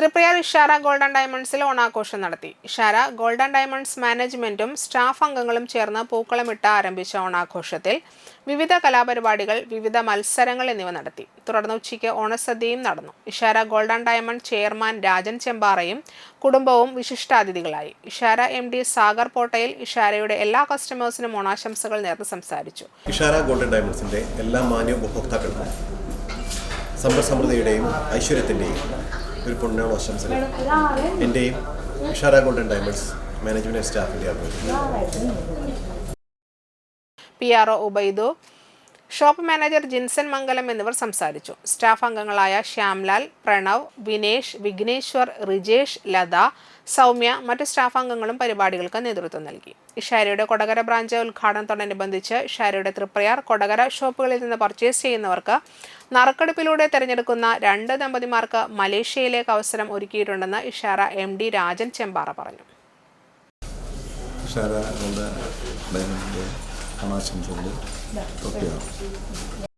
Triprayar Ishara golden ഡയമണ്ട്സിൽ ഓണാഘോഷം നടത്തി. ഇഷാര ഗോൾഡൻ ഡയമണ്ട്സ് മാനേജ്മെന്റും സ്റ്റാഫ് അംഗങ്ങളും ചേർന്ന് പൂക്കളമിട്ട് ആരംഭിച്ച ഓണാഘോഷത്തിൽ വിവിധ കലാപരിപാടികൾ വിവിധ മത്സരങ്ങൾ എന്നിവ നടത്തി. തുടർന്ന് ഉച്ചയ്ക്ക് ഓണസദ്യയും നടന്നു. Ishara golden diamond chairman Rajan ചെമ്പാറയും കുടുംബവും വിശിഷ്ടാതിഥികളായി. ഇഷാര എം ഡി സാഗർ പോട്ടയിൽ ഇഷാരയുടെ എല്ലാ കസ്റ്റമേഴ്സിനും ഓണാശംസകൾ നേർന്ന് സംസാരിച്ചു. ഇഷാര ഗോൾഡൻ ഡയമണ്ട്സിന്റെ എല്ലാ മാന്യ ഉപഭോക്താക്കൾക്കും സമ്പൽ സമൃദ്ധിയുടെയും ഐശ്വര്യത്തിന്റെയും ഒരു പുണ്യാശംസകൾ എന്റെയും Ishara golden diamonds management സ്റ്റാഫിന്റെ P R O Ubaidu shop manager Jinson Mangalam എന്നിവർ സംസാരിച്ചു. സ്റ്റാഫ് അംഗങ്ങളായ ശ്യാംലാൽ പ്രണവ് വിനേഷ് വിഘ്നേശ്വർ റിജേഷ് ലത സൗമ്യ മറ്റ് സ്റ്റാഫ് അംഗങ്ങളും പരിപാടികൾക്ക് നേതൃത്വം നൽകി. ഇഷാരയുടെ കൊടകര ബ്രാഞ്ച് ഉദ്ഘാടനത്തോടനുബന്ധിച്ച് ഇഷാരയുടെ തൃപ്രയാർ കൊടകര ഷോപ്പുകളിൽ നിന്ന് പർച്ചേസ് ചെയ്യുന്നവർക്ക് നറുക്കെടുപ്പിലൂടെ തിരഞ്ഞെടുക്കുന്ന രണ്ട് ദമ്പതിമാർക്ക് മലേഷ്യയിലേക്ക് അവസരം ഒരുക്കിയിട്ടുണ്ടെന്ന് ഇഷാര എം ഡി രാജൻ ചെമ്പാറ പറഞ്ഞു. 하나 참조를 네. 또 빼요.